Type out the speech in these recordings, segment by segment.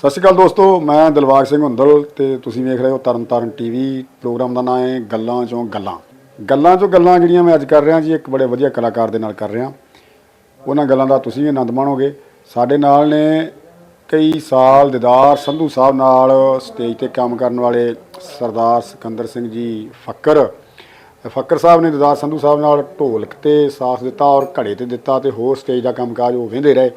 ਸਤਿ ਸ਼੍ਰੀ ਅਕਾਲ ਦੋਸਤੋ, ਮੈਂ ਦਿਲਬਾਗ ਸਿੰਘ ਹੁੰਦਲ ਤੇ ਤੁਸੀਂ ਵੇਖ ਰਹੇ ਹੋ ਤਰਨਤਾਰਨ ਟੀਵੀ ਪ੍ਰੋਗਰਾਮ ਦਾ ਨਾਮ ਹੈ ਗੱਲਾਂ ਚੋਂ ਗੱਲਾਂ। ਗੱਲਾਂ ਚੋਂ ਗੱਲਾਂ ਜਿਹੜੀਆਂ ਮੈਂ ਅੱਜ ਕਰ ਰਿਹਾ ਜੀ, ਇੱਕ ਬੜੇ ਵਧੀਆ ਕਲਾਕਾਰ ਦੇ ਨਾਲ ਕਰ ਰਿਹਾ। ਉਹਨਾਂ ਗੱਲਾਂ ਦਾ ਤੁਸੀਂ ਵੀ ਆਨੰਦ ਮਾਣੋਗੇ। ਸਾਡੇ ਨਾਲ ਨੇ ਕਈ ਸਾਲ ਦਿਦਾਰ ਸੰਧੂ ਸਾਹਿਬ ਨਾਲ ਸਟੇਜ ਤੇ ਕੰਮ ਕਰਨ ਵਾਲੇ ਸਰਦਾਰ ਸਿਕੰਦਰ ਸਿੰਘ ਜੀ ਫੱਕਰ। ਫੱਕਰ ਸਾਹਿਬ ਨੇ ਦਿਦਾਰ ਸੰਧੂ ਸਾਹਿਬ ਨਾਲ ਢੋਲਕ ਤੇ ਸਾਥ ਦਿੱਤਾ ਔਰ ਘੜੇ ਤੇ ਦਿੱਤਾ ਤੇ ਹੋਰ ਸਟੇਜ ਦਾ ਕੰਮਕਾਜ ਉਹ ਵਹਿੰਦੇ ਰਹੇ।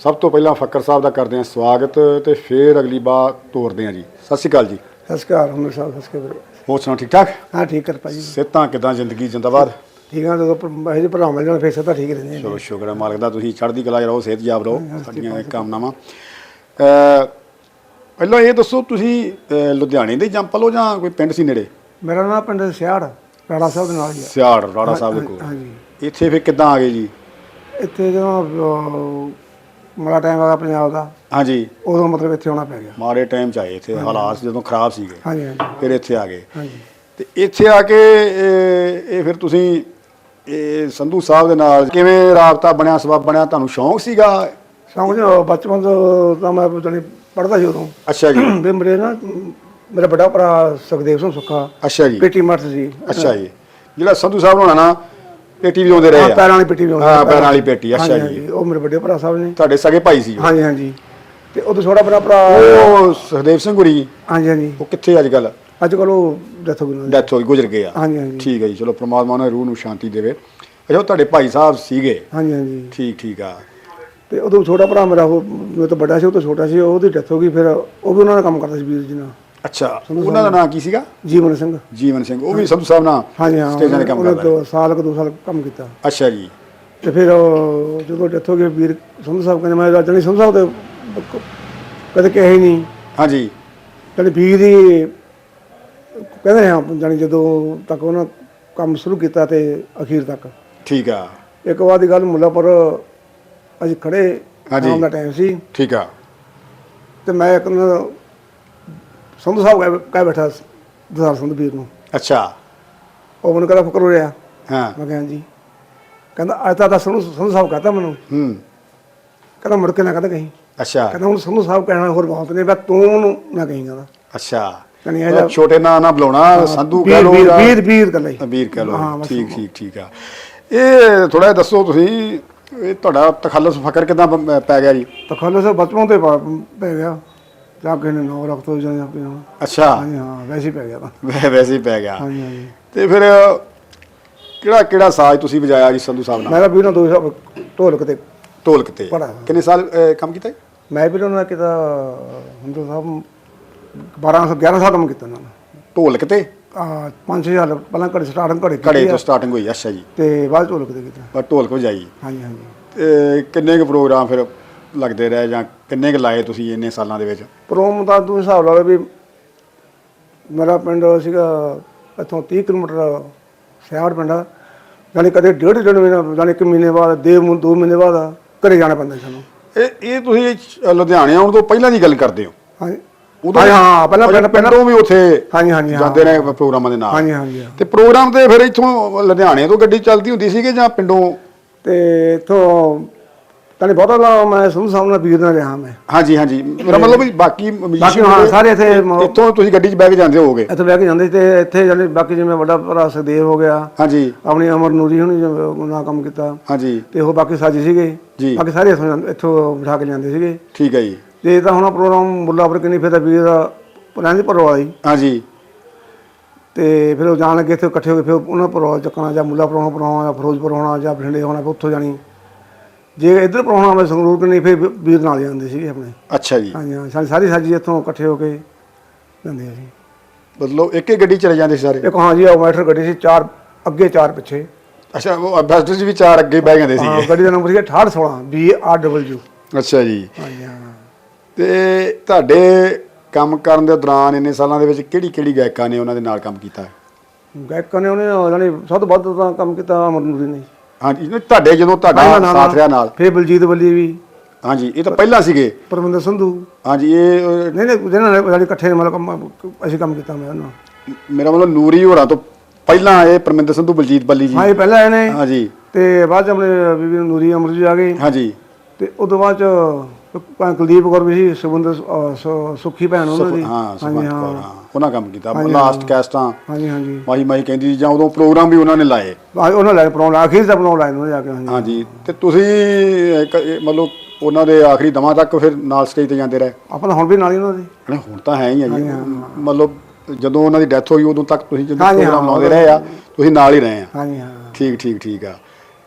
ਸਭ ਤੋਂ ਪਹਿਲਾਂ ਫੱਕਰ ਸਾਹਿਬ ਦਾ ਕਰਦੇ ਹਾਂ ਸਵਾਗਤ ਤੇ ਫਿਰ ਅਗਲੀ ਬਾਰ ਤੋਰਦੇ ਹਾਂ ਜੀ। ਸਤਿ ਸ਼੍ਰੀ ਅਕਾਲ ਜੀ। ਸਤਿ ਸ਼੍ਰੀ ਅਕਾਲ ਹਮਰ ਸਾਹਿਬ ਸਤਿ ਸ਼੍ਰੀ ਅਕਾਲ ਹੋਰ ਸੁਣਾਓ ਠੀਕ ਠਾਕ? ਹਾਂ ਠੀਕ ਕਰ ਭਾਜੀ। ਸਿਹਤਾਂ ਕਿਦਾਂ ਜ਼ਿੰਦਗੀ ਜਿੰਦਾਬਾਦ? ਠੀਕ ਆ ਜਦੋਂ ਇਹ ਜਿਹੇ ਭਰਾ ਮਿਲ ਜਾਣ ਫੇਰ ਤਾਂ ਠੀਕ ਰਹਿੰਦੇ ਆ ਚਲੋ ਸ਼ੁਕਰ ਹੈ ਮਾਲਕ ਦਾ ਤੁਸੀਂ ਚੜ੍ਹਦੀ ਕਲਾ ਰਹੋ ਸਿਹਤਯਾਬ ਰਹੋ ਸਾਡੀਆਂ ਇਹ ਕਾਮਨਾਵਾਂ। ਪਹਿਲਾਂ ਇਹ ਦੱਸੋ ਤੁਸੀਂ ਲੁਧਿਆਣੇ ਦੇ ਜੰਪਲ ਹੋ ਜਾਂ ਕੋਈ ਪਿੰਡ ਸੀ ਨੇੜੇ? ਮੇਰਾ ਨਾਮ ਪਿੰਡ ਸਿਆੜ ਰਾੜਾ ਸਾਹਿਬ ਦੇ ਨਾਲ ਹੀ ਸਿਆੜ ਰਾੜਾ ਸਾਹਿਬ ਦੇ ਕੋਲ। ਹਾਂਜੀ ਇੱਥੇ ਫਿਰ ਕਿੱਦਾਂ ਆ ਗਏ ਜੀ? ਇੱਥੇ ਜਦੋਂ ਮਾੜਾ ਟਾਈਮ ਆਇਆ ਪੰਜਾਬ ਦਾ। ਹਾਂਜੀ। ਉਦੋਂ ਮਤਲਬ ਇੱਥੇ ਆਉਣਾ ਪੈ ਗਿਆ। ਮਾੜੇ ਟਾਈਮ 'ਚ ਆਏ ਇੱਥੇ ਹਾਲਾਤ ਜਦੋਂ ਖਰਾਬ ਸੀਗੇ ਹਾਂਜੀ ਹਾਂਜੀ। ਫਿਰ ਇੱਥੇ ਆ ਗਏ। ਹਾਂਜੀ। ਤੇ ਇੱਥੇ ਆ ਕੇ ਇਹ ਇਹ ਫਿਰ ਤੁਸੀਂ ਇਹ ਸੰਧੂ ਸਾਹਿਬ ਦੇ ਨਾਲ ਕਿਵੇਂ ਰਾਬਤਾ ਬਣਿਆ ਸਬਬ ਬਣਿਆ ਤੁਹਾਨੂੰ ਸ਼ੌਂਕ ਸੀਗਾ? ਸ਼ੌਂਕ ਜੋ ਬਚਪਨ ਤੋਂ ਤਾਂ ਮੈਂ ਜਾਣੀ ਪੜਦਾ ਸੀ ਉਦੋਂ। ਅੱਛਾ ਜੀ। ਵੀ ਮੇਰੇ ਨਾ ਮੇਰਾ ਵੱਡਾ ਭਰਾ ਸੁਖਦੇਵ ਸਿੰਘ ਸੁੱਖਾ ਅੱਛਾ ਜੀ। ਪੇਟੀ ਮਰਤ ਸੀ। ਅੱਛਾ ਜੀ। ਜਿਹੜਾ ਸੰਧੂ ਸਾਹਿਬ ਹੋਣਾ ਨਾ ਪੇਟੀ ਵੀ ਆਉਂਦੇ ਰਹੇ ਹਾਂ ਆ ਪੈਰਾਂ ਵਾਲੀ ਪੇਟੀ ਵੀ ਆਉਂਦੀ ਹਾਂ, ਪੈਰਾਂ ਵਾਲੀ ਪੇਟੀ, ਅੱਛਾ ਹਾਂਜੀ, ਜੀ। ਹਾਂਜੀ, ਉਹ ਮੇਰੇ ਵੱਡੇ ਭਰਾ ਸਾਹਿਬ ਨੇ। ਤੁਹਾਡੇ ਸਗੇ ਭਾਈ ਸੀ ਉਹ। ਹਾਂਜੀ ਹਾਂਜੀ। ਤੇ ਉਦੋਂ ਛੋਟਾ ਮੇਰਾ ਭਰਾ ਉਹ ਸੁਖਦੇਵ ਸਿੰਘ ਗੁਰੀ ਹਾਂਜੀ ਹਾਂਜੀ। ਉਹ ਕਿੱਥੇ ਅੱਜ ਕੱਲ ਅੱਜ ਕੱਲ ਉਹ ਡੈਥ ਹੋ ਗਈ ਉਹਨਾਂ ਦੀ। ਡੈਥ ਹੋਈ ਗੁਜ਼ਰ ਗਏ ਆ। ਹਾਂਜੀ ਹਾਂਜੀ। ਠੀਕ ਹੈ ਜੀ ਚਲੋ ਪ੍ਰਮਾਤਮਾ ਉਹਨਾਂ ਦੀ ਰੂਹ ਨੂੰ ਸ਼ਾਂਤੀ ਦੇਵੇ। ਅੱਛਾ ਉਹ ਤੁਹਾਡੇ ਭਾਈ ਸਾਹਿਬ ਸੀਗੇ? ਹਾਂਜੀ ਹਾਂਜੀ। ਠੀਕ ਠੀਕ ਆ। ਤੇ ਉਦੋਂ ਛੋਟਾ ਭਰਾ ਮੇਰਾ ਉਹ ਮੇਰੇ ਤੋਂ ਵੱਡਾ ਸੀ ਉਹ ਤੋਂ ਛੋਟਾ ਸੀ ਉਹਦੀ ਡੈਥ ਹੋ ਗਈ ਫਿਰ ਉਹ ਵੀ ਉਹਨਾਂ ਦਾ ਕੰਮ ਕਰਦਾ ਸੀ ਵੀਰ ਜੀ ਨਾਲ। ਅੱਛਾ ਉਹਨਾਂ ਦਾ ਨਾਂ ਕੀ ਸੀਗਾ? ਜੀਵਨ ਸਿੰਘ। ਜੀਵਨ ਸਿੰਘ ਉਹ ਵੀ ਸੰਧੂ ਸਾਹਿਬ ਨਾਲ ਹਾਂਜੀ ਹਾਂ ਸਟੇਜਾਂ ਦੇ ਕੰਮ ਉਹਨੇ ਕਰਦਾ ਦੋ ਸਾਲ ਕੁ ਦੋ ਸਾਲ ਕੰਮ ਕੀਤਾ। ਅੱਛਾ ਜੀ। ਤੇ ਫਿਰ ਉਹ ਜਦੋਂ ਡੈਥ ਹੋ ਗਈ ਵੀਰ ਸੰਧੂ ਸਾਹਿਬ ਕਹਿੰਦੇ ਮੈਂ ਜਣੀ ਸੰਧੂ ਸਾਹਿਬ ਦੇ ਕਦੇ ਕਹੇ ਨਹੀਂ। ਹਾਂਜੀ। ਜਣੀ ਵੀਰ ਦੀ ਕਹਿੰਦੇ ਹਾਂ ਜਣੀ ਜਦੋਂ ਤੱਕ ਉਹਨਾਂ ਕੰਮ ਸ਼ੁਰੂ ਕੀਤਾ ਤੇ ਅਖੀਰ ਤੱਕ। ਠੀਕ ਆ। ਇੱਕ ਵਾਰ ਦੀ ਗੱਲ ਮੁੱਲਾਪੁਰ ਅਸੀਂ ਖੜੇ ਹਾਂਜੀ। ਸ਼ਾਮ ਦਾ ਟਾਈਮ ਸੀ। ਠੀਕ ਆ। ਤੇ ਮੈਂ ਇੱਕ ਦਿਨ ਸੰਧੂ ਸਾਹਿਬ ਕਹਿ- ਕਹਿ ਬੈਠਾ ਦਸਾਰ ਸੰਧੂ ਵੀਰ ਨੂੰ। ਅੱਛਾ। ਉਹ ਮੈਨੂੰ ਕਹਿੰਦਾ ਫਕਰ ਹੋ ਰਿਹਾ? ਹਾਂ। ਮੈਂ ਕਿਹਾ ਜੀ ਕਹਿੰਦਾ ਅੱਜ ਤਾਂ ਦੱਸ ਸੰਧੂ ਸੰਧੂ ਸਾਹਿਬ ਕਹਤਾ ਮੈਨੂੰ। ਹੂੰ। ਕਹਿੰਦਾ ਮੁੜ ਕੇ ਨਾ ਕਹਿੰਦਾ ਕਹੀਂ। ਅੱਛਾ। ਕਹਿੰਦਾ ਹੁਣ ਸੰਧੂ ਸਾਹਿਬ ਕਹਿਣਾ ਹੋਰ ਬਹੁਤ ਨੇ। ਬਸ ਤੂੰ ਉਹਨੂੰ ਨਾ ਕਹੀਂ ਕਹਿੰਦਾ। ਅੱਛਾ। ਕਹਿੰਦੀ ਇਹ ਛੋਟੇ ਨਾਂ ਨਾ ਬੁਲਾਉਣਾ ਸੰਧੂ ਕਹਿ ਵੀਰ ਲਓ ਵੀਰ ਵੀਰ ਵੀਰ ਹੀ ਵੀਰ ਕਹਿ ਹਾਂ, ਬਸ ਠੀਕ ਠੀਕ ਠੀਕ ਆ। ਇਹ ਥੋੜਾ ਦੱਸੋ ਤੁਸੀਂ ਇਹ ਤੁਹਾਡਾ ਤਖੱਲਸ ਫਕਰ ਕਿਦਾਂ ਪੈ ਗਿਆ ਜੀ? ਤਾਂ ਬਚਪਨ ਤੋਂ ਹੀ ਪਾ- ਪੈ ਗਿਆ। ਜਾਂ ਕਿਸੇ ਨੇ ਨੌ ਰੱਖ ਤੋਂ ਜਾਂ ਆਪਣੇ ਨੂੰ। ਅੱਛਾ। ਹਾਂਜੀ ਹਾਂ ਵੈਸੇ ਹੀ ਪੈ ਗਿਆ ਤਾਂ। ਵੈ- ਵੈਸੇ ਹੀ ਪੈ ਗਿਆ। ਹਾਂਜੀ ਹਾਂਜੀ। ਤੇ ਫਿਰ ਕਿਹੜਾ ਕਿਹੜਾ ਸਾਜ਼ ਤੁਸੀਂ ਵਜਾਇਆ ਜੀ ਸੰਧੂ ਸਾਹਿਬ ਨਾਲ? ਮੈਂ ਤਾਂ ਵੀਰ ਨਾਲ ਦੋ ਸਾਹਿਬ ਢੋਲਕ ਤੇ ਢੋਲਕ ਤੇ। ਪੜ੍ਹਾਇਆ। ਕਿੰਨੇ ਸਾਲ ਅਹ, ਕੰਮ ਕੀਤਾ ਜੀ? ਮੈਂ ਵੀ ਉਹਨਾਂ ਕਿਤਾ ਹੁੰਦੋ ਸਾਹਿਬ 12 11 ਸਾਲ ਕੰਮ ਕੀਤਾ ਉਹਨਾਂ ਨੇ। ਢੋਲਕ ਤੇ? ਆ 5-6 ਸਾਲ ਪਹਿਲਾਂ ਘੜੇ ਸਟਾਰਟਿੰਗ ਘੜੇ ਘੜੇ ਕੀਤੀ ਆ, ਤੋਂ ਸਟਾਰਟਿੰਗ ਹੋਈ ਅੱਛਾ ਜੀ। ਤੇ ਬਾਅਦ ਢੋਲਕ ਤੇ ਕੀਤਾ। ਪਰ ਢੋਲਕ ਵਜਾਈ। ਹਾਂਜੀ ਹਾਂਜੀ। ਤੇ ਕਿੰਨੇ ਕੁ ਪ੍ਰੋਗਰਾਮ ਫਿਰ ਲੱਗਦੇ ਰਹੇ ਜਾਂ ਕਿੰਨੇ ਕੁ ਲਾਏ ਤੁਸੀਂ ਇੰਨੇ ਸਾਲਾਂ ਦੇ ਵਿੱਚ? ਪ੍ਰੋਮ ਦਾ ਤੂੰ ਹਿਸਾਬ ਲਾ ਲੈ ਵੀ ਮੇਰਾ ਪਿੰਡ ਸੀਗਾ ਇੱਥੋਂ 30 ਕਿਲੋਮੀਟਰ ਸਿਆੜ ਪਿੰਡ ਆ। ਜਾਣੀ ਕਦੇ ਡੇਢ ਦਿਨ ਵੀ ਨਾ ਜਾਣੀ ਇੱਕ ਮਹੀਨੇ ਬਾਅਦ ਦੇ ਮੂ- ਦੋ ਮਹੀਨੇ ਬਾਅਦ ਘਰੇ ਜਾਣਾ ਪੈਂਦਾ ਸੀ ਸਾਨੂੰ। ਇਹ ਇਹ ਤੁਸੀਂ ਅ, ਲੁਧਿਆਣੇ ਆਉਣ ਤੋਂ ਪਹਿਲਾਂ ਦੀ ਗੱਲ ਕਰਦੇ ਹੋ? ਹਾਂਜੀ। ਉਦੋਂ ਹਾਂਜੀ, ਹਾਂ ਪਹਿਲਾਂ ਅੱਛਾ, ਪਿੰਡ ਪਿੰਡੋਂ ਵੀ ਉੱਥੇ ਹਾਂਜੀ ਹਾਂਜੀ ਹਾਂ। ਜਾਂਦੇ ਰਹੇ ਪ੍ਰੋਗਰਾਮਾਂ ਦੇ ਨਾਲ। ਹਾਂਜੀ ਹਾਂਜੀ ਹਾਂ। ਤੇ ਪ੍ਰੋਗਰਾਮ ਤੇ ਫਿਰ ਇੱਥੋਂ ਲੁਧਿਆਣੇ ਤੋਂ ਗੱਡੀ ਚੱਲਦੀ ਹੁੰਦੀ ਸੀ ਕਿ ਜਾਂ ਪਿੰਡੋਂ ਤੇ ਇਥੋਂ ਤਨੇ ਬਹੁਤਾ ਲਾ ਮੈਂ ਸਾਹਿਬ ਨਾਲ ਵੀਰ ਨਾਲ ਰਿਹਾ ਮੈਂ। ਹਾਂਜੀ ਹਾਂਜੀ। ਮੇਰਾ ਮਤਲਬ ਵੀ ਬਾਕੀ ਬਾਕੀ ਹਾਂ ਸਾਰੇ ਇੱਥੇ ਇੱਥੋਂ ਤੁਸੀਂ ਗੱਡੀ 'ਚ ਬਹਿ ਕੇ ਜਾਂਦੇ ਹੋਵੋਗੇ। ਇੱਥੇ ਬਹਿ ਕੇ ਜਾਂਦੇ ਸੀ ਤੇ ਇੱਥੇ ਜਾਣੀ ਬਾਕੀ ਜਿਵੇਂ ਵੱਡਾ ਭਰਾ ਸੁਖਦੇਵ ਹੋ ਗਿਆ ਹਾਂਜੀ। ਆਪਣੀ ਅਮਰ ਨੂਰੀ ਹੁਣੀ ਉਹਨਾਂ ਕੰਮ ਕੀਤਾ। ਹਾਂਜੀ। ਤੇ ਉਹ ਬਾਕੀ ਸਾਜੀ ਸੀਗੇ। ਜੀ। ਬਾਕੀ ਸਾਰੇ ਇੱਥੋਂ ਜਾਂਦੇ- ਇੱਥੋਂ ਬਿਠਾ ਕੇ ਜਾਂਦੇ ਸੀਗੇ। ਠੀਕ ਹੈ ਜੀ। ਤੇ ਇਹ ਤਾਂ ਹੁਣ ਪ੍ਰੋਗਰਾਮ ਮੁੱਲਾਪੁਰ ਕਿੰਨੀ ਫਿਰ ਤਾਂ ਵੀਰ ਦਾ ਪੁਰਾਣੀ ਪਰਵਾਹ ਸੀ ਹਾਂਜੀ। ਤੇ ਫਿਰ ਉਹ ਜਾਣ ਲੱਗੇ ਇੱਥੇ ਇਕੱਠੇ ਹੋ ਕੇ ਫਿਰ ਉਹਨਾਂ ਪਰਵਾਹ ਚੱਕਣਾ ਜਾਂ ਮੁੱਲਾਪੁਰ ਹੋਣਾ ਪਰਵਾਹ ਜਾਂ ਫਿਰੋਜ਼ਪੁਰ ਹੋਣਾ ਜਾਂ ਬਠਿੰਡੇ ਹੋਣਾ ਫਿਰ ਉੱਥੋਂ ਜਾਣੀ। ਜੇ ਇੱਧਰ ਪਰਵਾਹ ਹੋਵੇ ਸੰਗਰੂਰ ਕਿੰਨੀ ਫਿਰ ਵੀਰ ਨਾਲ ਜਾਂਦੇ ਸੀਗੇ ਆਪਣੇ। ਅੱਛਾ ਜੀ। ਹਾਂਜੀ ਹਾਂ ਸਾਡੀ ਸਾਰੀ ਸਾਜੀ ਇੱਥੋਂ ਇਕੱਠੇ ਹੋ ਕੇ ਜਾਂਦੇ ਆ ਜੀ। ਮਤਲਬ ਇੱਕ ਹੀ ਗੱਡੀ ਚਲੇ ਜਾਂਦੇ ਸੀ ਸਾਰੇ? ਇੱਕ ਹਾਂ ਜੀ ਉਹ ਮੈਟਰ ਗੱਡੀ ਸੀ ਚਾਰ ਅੱਗੇ ਚਾਰ ਪਿੱਛੇ। ਅੱਛਾ ਉਹ ਐਂਬੈਸਡਰ 'ਚ ਵੀ ਚਾਰ ਅੱਗੇ ਬਹਿ ਜਾਂਦੇ ਹਾਂ ਸੀਗੇ ਗੱਡੀ ਦਾ ਨੰਬਰ ਸੀ 6816 ਬੀ ਆਰ ਡਬਲਯੂ ਅੱਛਾ ਜੀ। ਹਾਂਜੀ ਹਾਂ। ਤੇ ਤੁਹਾਡੇ ਕੰਮ ਕਰਨ ਦੇ ਦੌਰਾਨ ਇੰਨੇ ਸਾਲਾਂ ਦੇ ਵਿੱਚ ਕਿਹੜੀ ਕਿਹੜੀ ਗਾਇਕਾਂ ਨੇ ਉਹਨਾਂ ਦੇ ਨਾਲ ਕੰਮ ਕੀਤਾ? ਗਾਇਕਾਂ ਨੇ ਉਹਨੇ ਜਾਨੀ ਸਭ ਤੋਂ ਵੱਧ ਤਾਂ ਕੰਮ ਕੀਤਾ ਅਮਰ ਨੂਰੀ ਨੇ ਹਾਂਜੀ ਨਹੀਂ, ਤੁਹਾਡੇ ਜਦੋਂ ਤੁਹਾਡਾ ਸਾਥ ਰਿਹਾ ਨਾਲ। ਫਿਰ ਬਲਜੀਤ ਬੱਲੀ ਵੀ। ਹਾਂਜੀ ਇਹ ਤਾਂ ਪਹਿਲਾਂ ਸੀਗੇ। ਪਰਮਿੰਦਰ ਸੰਧੂ। ਹਾਂਜੀ ਇਹ ਅਹ, ਨਹੀਂ ਨਹੀਂ ਜਿਹਨਾਂ ਨੇ ਜਾਨੀ ਇਕੱਠੇ ਮਤਲਬ ਕੰਮ ਅਸੀਂ ਕੰਮ ਕੀਤਾ ਮੈਂ ਉਹਨਾਂ ਨਾਲ। ਮੇਰਾ ਮਤਲਬ ਨੂਰੀ ਹੋਰਾਂ ਤੋਂ ਪਹਿਲਾਂ ਇਹ ਪਰਮਿੰਦਰ ਸੰਧੂ ਬਲਜੀਤ ਬੱਲੀ ਜੀ। ਹਾਂ ਇਹ ਪਹਿਲਾਂ ਆਏ ਨੇ। ਹਾਂਜੀ। ਤੇ ਬਾਅਦ ਚ ਆਪਣੇ ਬੀਬੀ ਨੂਰੀ ਅਮਰ ਜੀ ਆ ਗਏ। ਹਾਂਜੀ। ਤੇ ਉਦੋਂ ਬਾਅਦ ਚ ਕੁਲਦੀਪ ਕੌਰ ਵੀ ਸੀ ਸੁਬੰਦਰ ਸੁੱਖੀ ਭੈਣ ਉਹਨਾਂ ਦੀ। ਹਾਂ ਹਾਂ। ਕੌਰ, ਹਾਂ। ਉਹਨਾਂ ਕੰਮ ਕੀਤਾ ਲਾਸਟ ਕੈਸਟਾਂ ਹਾਂਜੀ ਹਾਂਜੀ। ਮਾਈ ਮਾਈ ਕਹਿੰਦੀ ਜਾਂ ਉਦੋਂ ਪ੍ਰੋਗਰਾਮ ਵੀ ਉਹਨਾਂ ਨੇ ਲਾਏ। ਉਹਨਾਂ ਲੈ ਪ੍ਰੋਗਰਾਮ ਆਖਿਰ ਦਾ ਪ੍ਰੋਗਰਾਮ ਲਾਇਆ ਉਹਨਾਂ ਜਾ ਕੇ ਹਾਂਜੀ। ਹਾਂਜੀ ਤੇ ਤੁਸੀਂ ਮਤਲਬ ਉਹਨਾਂ ਦੇ ਆਖਰੀ ਦਮਾਂ ਤੱਕ ਫਿਰ ਨਾਲ ਸਟੇਜ ਤੇ ਜਾਂਦੇ ਰਹੇ? ਆਪਾਂ ਤਾਂ ਹੁਣ ਵੀ ਨਾਲ ਹੀ ਉਹਨਾਂ ਦੀ। ਨਹੀਂ ਹੁਣ ਤਾਂ ਹੈ ਹੀ ਹੈ ਜੀ। ਮਤਲਬ ਜਦੋਂ ਉਹਨਾਂ ਦੀ ਡੈਥ ਹੋਈ ਉਦੋਂ ਤੱਕ ਤੁਸੀਂ ਜਦੋਂ ਪ੍ਰੋਗਰਾਮ ਲਾਉਂਦੇ ਰਹੇ ਆ ਤੁਸੀਂ ਨਾਲ ਹੀ ਰਹੇ ਆ। ਹਾਂਜੀ ਹਾਂ। ਠੀਕ ਠੀਕ ਠੀਕ ਆ।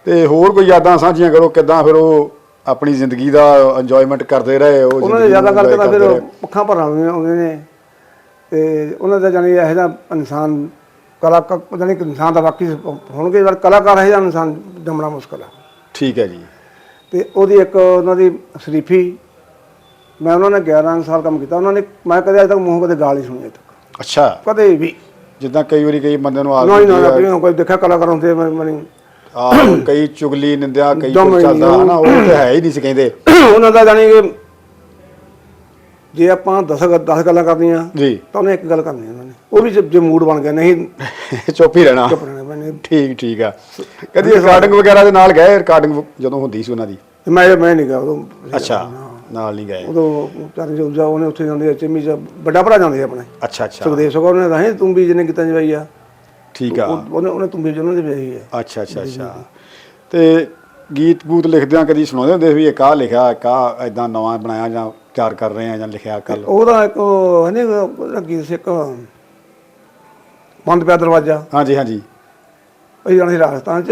ਤੇ ਹੋਰ ਕੋਈ ਯਾਦਾਂ ਸਾਂਝੀਆਂ ਕਰੋ ਕਿਦਾਂ ਫਿਰ ਉਹ ਆਪਣੀ ਜ਼ਿੰਦਗੀ ਦਾ ਇੰਜੋਇਮੈਂਟ ਕਰਦੇ ਰਹੇ ਉਹ ਉਹਨਾਂ ਨੇ ਜ਼ਿਆਦਾ ਕਰਕੇ ਤਾਂ ਫਿਰ। ਪੱਖਾਂ ਭਰਨ ਆਉਂਦੇ ਨੇ। ਤੇ ਉਹਨਾਂ ਦਾ ਜਾਨੀ ਇਹੋ ਜਿਹਾ ਇਨਸਾਨ ਕਲਾਕਾਰ ਜਾਨੀ ਕਿ ਇਨਸਾਨ ਦਾ ਬਾਕੀ ਹੋਣਗੇ ਪਰ ਕਲਾਕਾਰ ਇਹੋ ਜਿਹਾ ਇਨਸਾਨ ਜੰਮਣਾ ਮੁਸ਼ਕਲ ਹੈ ਠੀਕ ਹੈ ਜੀ। ਤੇ ਉਹਦੀ ਇੱਕ ਉਹਨਾਂ ਦੀ ਸ਼ਰੀਫੀ ਮੈਂ ਉਹਨਾਂ ਨੇ 11 ਸਾਲ ਕੰਮ ਕੀਤਾ। ਉਹਨਾਂ ਨੇ ਮੈਂ ਕਦੇ ਅਜੇ ਤੱਕ ਮੂੰਹ ਕਦੇ ਗਾਲ ਨਹੀਂ ਸੁਣੀ ਅਜੇ ਤੱਕ। ਅੱਛਾ। ਕਦੇ ਵੀ। ਜਿੱਦਾਂ ਕਈ ਵਾਰੀ ਕਈ ਬੰਦੇ ਨੂੰ ਨਾ ਹੀ ਨਾ ਆਦਤ ਨਾ ਕੋਈ ਦੇਖਿਆ ਕਲਾਕਾਰ ਹੁੰਦੇ ਮੈਂ ਕਈ ਚੁਗਲੀ ਨਿੰਦਿਆ ਕਈ ਕੁਝ ਚੱਲਦਾ। ਹਨਾ ਉਹ ਤੇ ਹੈ ਹੀ ਨਹੀਂ ਸੀ ਕਹਿੰਦੇ। ਉਹਨਾਂ ਦਾ ਜਾਨੀ ਕਿ ਜੇ ਆਪਾਂ 10 10 ਗੱਲਾਂ ਕਰਨੀਆਂ ਜੀ। ਤਾਂ ਉਹਨੇ ਇੱਕ ਗੱਲ ਕਰਨੀ ਉਹਨਾਂ ਨੇ। ਉਹ ਵੀ ਜੇ ਮੂਡ ਬਣ ਗਿਆ ਨਹੀਂ ਚੁੱਪ ਹੀ ਰਹਿਣਾ। ਚੁੱਪ ਰਹਿਣਾ ਮੈਨੇ ਠੀਕ ਠੀਕ ਆ। ਕਦੀ ਰਿਕਾਰਡਿੰਗ ਵਗੈਰਾ ਦੇ ਨਾਲ ਗਏ? ਰਿਕਾਰਡਿੰਗ ਜਦੋਂ ਹੁੰਦੀ ਸੀ ਉਹਨਾਂ ਦੀ? ਮੈਂ ਮੈਂ ਨਹੀਂ ਗਿਆ ਉਦੋਂ। ਅੱਛਾ ਨਾਲ ਨਹੀਂ ਗਏ। ਉਦੋਂ ਚਾਰੇ ਜੋ ਜਾ ਉਹਨੇ ਉੱਥੇ ਜਾਂਦੇ ਚਿੰਮੀ ਵੱਡਾ ਭਰਾ ਜਾਂਦੇ ਆਪਣੇ। ਅੱਛਾ ਅੱਛਾ। ਸੁਖਦੇਵ ਸਿੰਘ ਉਹਨੇ ਤਾਂ ਤੂੰ ਵੀ ਜਿਹਨੇ ਕੀਤਾ ਜਵਾਈ ਆ। ਠੀਕ ਆ। ਉਹ- ਉਹਨੇ ਉਹਨੇ ਤੂੰ ਵੀ ਉਹਨਾਂ ਦੇ ਵਿਆਹੀ ਆ। ਅੱਛਾ ਅੱਛਾ ਅੱਛਾ। ਤੇ ਗੀਤ ਗੂਤ ਲਿਖਦਿਆਂ ਕਦੀ ਸੁਣਾਉਂਦੇ ਹੁੰਦੇ ਸੀ ਵੀ ਇੱਕ ਆਹ ਲਿਖਿਆ ਆਹ ਇਦਾਂ ਨਵਾਂ ਬਣਾਇਆ ਜਾਂ ਤਿਆਰ ਕਰ ਰਹੇ ਆ ਜਾਂ ਲਿਖਿਆ ਕੱਲ ਉਹਦਾ ਇੱਕ ਹਨੇ ਗੀਤ ਸੀ ਇੱਕ ਬੰਦ ਪਿਆ ਦਰਵਾਜ਼ਾ। ਹਾਂਜੀ ਹਾਂਜੀ। ਅਸੀਂ ਜਾਣਾ ਸੀ ਰਾਜਸਥਾਨ ਚ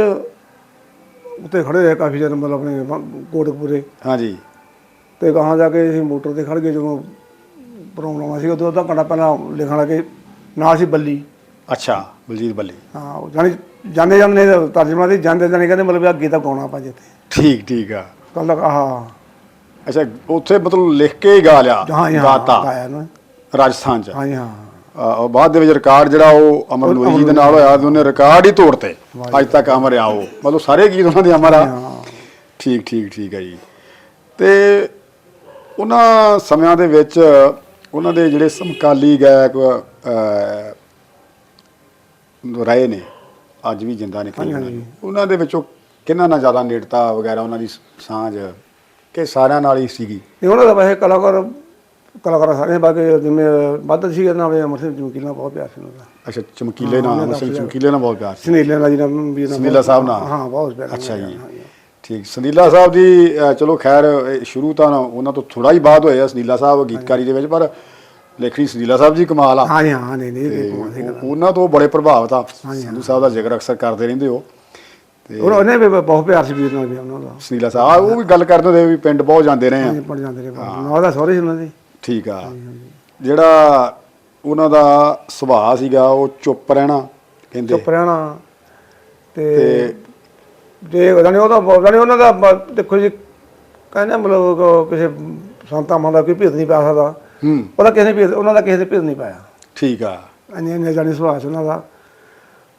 ਉੱਤੇ ਖੜੇ ਰਹੇ ਕਾਫੀ ਜਨ ਮਤਲਬ ਆਪਣੇ ਕੋਟਕਪੂਰੇ। ਹਾਂਜੀ। ਤੇ ਗਾਹਾਂ ਜਾ ਕੇ ਅਸੀਂ ਮੋਟਰ ਤੇ ਖੜ ਗਏ ਜਦੋਂ ਪ੍ਰੋਗਰਾਮ ਸੀ ਉਦੋਂ ਅੱਧਾ ਘੰਟਾ ਪਹਿਲਾਂ ਲਿਖਣ ਲੱਗੇ ਨਾਲ ਸੀ ਬੱਲੀ। ਅੱਛਾ ਬਲਜੀਤ ਬੱਲੀ। ਹਾਂ ਉਹ ਜਾਣੀ ਜਾਂਦੇ ਜਾਂਦੇ ਤਰਜਮਾ ਦੀ ਜਾਂਦੇ ਜਾਂਦੇ ਕਹਿੰਦੇ ਮਤਲਬ ਆ ਗੀਤਾ ਗਾਉਣਾ ਆਪਾਂ ਜਿੱਥੇ। ਠੀਕ ਠੀਕ ਆ। ਕੱਲ ਆਹ। ਅੱਛਾ ਉੱਥੇ ਮਤਲਬ ਲਿਖ ਕੇ ਹੀ ਗਾ ਲਿਆ ਹਾਂ ਹਾਂ ਗਾਤਾ। ਗਾਇਆ ਨਾ ਰਾਜਸਥਾਨ ਚ। ਹਾਂ ਜੀ, ਹਾਂ ਉਹ ਬਾਅਦ ਦੇ ਵਿੱਚ ਰਿਕਾਰਡ ਜਿਹੜਾ ਉਹ ਅਮਰ ਜੀ ਦੇ ਨਾਲ ਹੋਇਆ ਤੇ ਉਹਨੇ ਰਿਕਾਰਡ ਹੀ ਤੋੜਤੇ ਅੱਜ ਤੱਕ ਅਮਰ ਆ ਉਹ। ਮਤਲਬ ਸਾਰੇ ਗੀਤ ਉਹਨਾਂ ਦੇ ਅਮਰ ਆ। ਠੀਕ ਠੀਕ ਠੀਕ ਹੈ ਜੀ। ਤੇ ਉਹਨਾਂ ਸਮਿਆਂ ਦੇ ਵਿੱਚ ਉਹਨਾਂ ਦੇ ਜਿਹੜੇ ਸਮਕਾਲੀ ਗਾਇਕ ਰਹੇ ਨੇ ਅੱਜ ਵੀ ਜਿੰਦਾ ਨੇ ਕਈ ਉਹਨਾਂ ਦੇ। ਉਹਨਾਂ ਦੇ ਵਿੱਚੋਂ ਕਿਹਨਾਂ ਨਾਲ ਜ਼ਿਆਦਾ ਨੇੜਤਾ ਵਗੈਰਾ ਉਹਨਾਂ ਦੀ ਸਾਂਝ ਕਿ ਸਾਰਿਆਂ ਨਾਲ ਹੀ ਸੀਗੀ? ਇਹ ਉਹਨਾਂ ਦਾ ਵੈਸੇ ਕਲਾਕਾਰ ਕਲਾਕਾਰ ਸਾਰੇ ਬਾਕੀ ਜਿਵੇਂ ਵੱਧ ਸੀ ਨਾ ਵੇ ਅਮਰ ਸਿੰਘ ਚਮਕੀਲਾ ਨਾਲ ਬਹੁਤ ਪਿਆਰ ਸੀ ਉਹਨਾਂ ਦਾ। ਅੱਛਾ ਚਮਕੀਲੇ ਨਾਲ ਸਿੰਘ ਚਮਕੀਲੇ ਨਾਲ ਬਹੁਤ ਪਿਆਰ ਸੀ। ਸੁਨੀਲ ਨਾਲ ਜੀ ਨਾਲ ਵੀ ਨਾਲ ਸੁਨੀਲਾ ਸਾਹਿਬ ਨਾਲ? ਹਾਂ ਬਹੁਤ ਪਿਆਰ ਅੱਛਾ ਜੀ। ਠੀਕ ਸੰਦੀਲਾ ਸਾਹਿਬ ਦੀ ਚਲੋ ਖੈਰ ਇਹ ਸ਼ੁਰੂ ਤਾਂ ਉਹਨਾਂ ਤੋਂ ਥੋੜਾ ਹੀ ਬਾਅਦ ਹੋਇਆ ਸੰਦੀਲਾ ਸਾਹਿਬ ਗੀਤਕਾਰੀ ਦੇ ਵਿੱਚ ਪਰ ਲੇਖਣੀ ਸੰਦੀਲਾ ਸਾਹਿਬ ਜੀ ਕਮਾਲ ਆ। ਹਾਂ ਜੀ ਹਾਂ ਨਹੀਂ ਨਹੀਂ ਤੇ। ਉਹ- ਉਹਨਾਂ ਤੋਂ ਬੜੇ ਪ੍ਰਭਾਵਿਤ ਆ ਸੰਧੂ ਸਾਹਿਬ ਦਾ ਜ਼ਿਕਰ ਅਕਸਰ ਕਰਦੇ ਰਹਿੰਦੇ ਹੋ ਤੇ ਉਹਨਾਂ ਉਹਨੇ ਵੀ ਬਹੁਤ ਪਿਆਰ ਸੀ ਵੀਰ ਨਾਲ ਵੀ ਉਹਨਾਂ ਦਾ। ਸੰਦੀਲਾ ਸਾਹਿਬ ਆ, ਉਹ ਵੀ ਗੱਲ ਕਰਦੇ ਹੁੰਦੇ ਵੀ ਪਿੰਡ ਬਹੁਤ ਜਾਂਦੇ ਰਹੇ ਆ। ਹਾਂਜੀ ਪੜ ਜਾਂਦੇ ਰਹੇ ਨਾਲ ਦਾ ਸਹੁਰੇ ਸੀ ਉਹਨਾਂ ਦੇ। ਠੀਕ ਆ। ਜਿਹੜਾ ਉਹਨਾਂ ਦਾ ਸੁਭਾਅ ਸੀਗਾ ਉਹ ਚੁੱਪ ਰਹਿਣਾ ਕਹਿੰਦੇ। ਚੁੱਪ ਰਹਿਣਾ ਤੇ ਤੇ ਜੇ ਜਾਨੀ ਉਹਦਾ ਜਾਨੀ ਉਹਨਾਂ ਦਾ ਬ- ਦੇਖੋ ਜੀ ਕਹਿੰਦੇ ਮਤਲਬ ਕਿ ਕਿਸੇ ਸੰਤਾਂ ਮਾਂ ਦਾ ਕੋਈ ਭੇਦ ਨਹੀਂ ਪਾ ਸਕਦਾ। ਹੂੰ। ਉਹਦਾ ਕਿਸੇ ਨੇ ਭੇਦ ਉਹਨਾਂ ਦਾ ਕਿਸੇ ਨੇ ਭੇਦ ਨਹੀਂ ਪਾਇਆ। ਠੀਕ ਆ। ਇੰਨੇ ਇੰਨੇ ਜਾਨੀ ਸੁਭਾਅ ਸੀ ਉਹਨਾਂ ਦਾ।